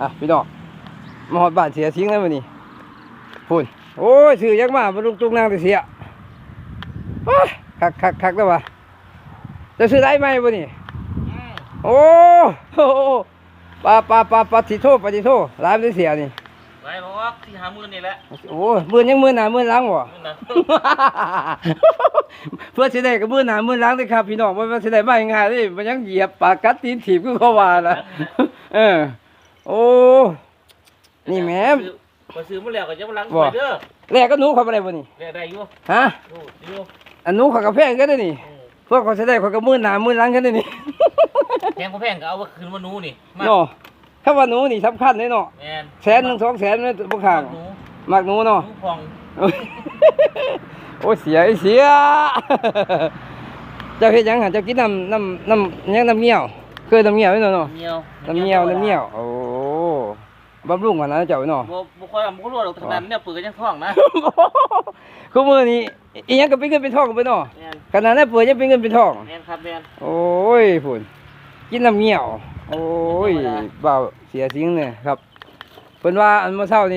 อะพี่น้องมาหอดบ้านเสียสิงแล้วมื้อนี้พุ่นโอ้ยซื้อยักมาบ่ลุกตุกนางแต่เสียโอ้ยคักคักคักแล้ววะจะซื้อได้ไหมบ่นี่โอ้โหปลาปลาปลาปลาติโทปลาติโทร้านได้เสียนี่ไปบอกว่าที่หามือนี่แหละโอ้ยมื่นยังมื่นหน้ามื่นหล้างบ่มือนะเพื่อสิได้ก็มื่นหน้ามื่นหล้างเด้อครับพี่น้องบ่ว่าสิได้มาง่ายๆเด้มันยังเหยียบปากกัดตีนถีบคือเขาว่าล่ะเออ โอ้ นี่แหม่ พอซื้อมาแล้วก็จะมาล้างบ่ ไปเด้อแลกก็หนูเขาบ่ได้บ่นี่แลกได้อยู่ฮะ ดูอยู่อันหนูเขาก็แพงกันเด้อนี่ อืมพวกเขาสิได้เขาก็มื่นหน้ามื่นหล้างกันเด้อนี่ แพงก็แพงก็เอาว่าคืนมาหนูนี่มาเนาะถ้าว่าหนูนี่สำคัญเลยเนาะแมนแสนหนึงสองแสนมันบ่ข้างหนูมักหนูเนาะหนูพอง โอ้ยเสียไอ้เสีย เจ้าเฮ็ดหยังหั่นเจ้ากินน้ำน้ำน้ำหยังน้ำเงี้ยวเคยน้ำเงี้ยวไหมเนาะเงี้ยวน้ำเงี้ยวน้ำเงี้ยว โอ้ บำรุงกันนะเจ้าเนาะบ่บ่ค่อยบ่รู้หรอกขนาดเนี่ยเปิดก็ยังท้องนะคือมื้อนี้อีหยังก็เป็นเงินเป็นทองไปเนาะแมนขนาดนั้นเปิดยังเป็นเงินเป็นทองแมนครับแมนโอ้ยพุ่นกินน้ำเงี้ยว โอ้ยธรรมดาเบาเสียสิงเนี่ยครับเพิ่นว่าอันเมื่อเช้านี้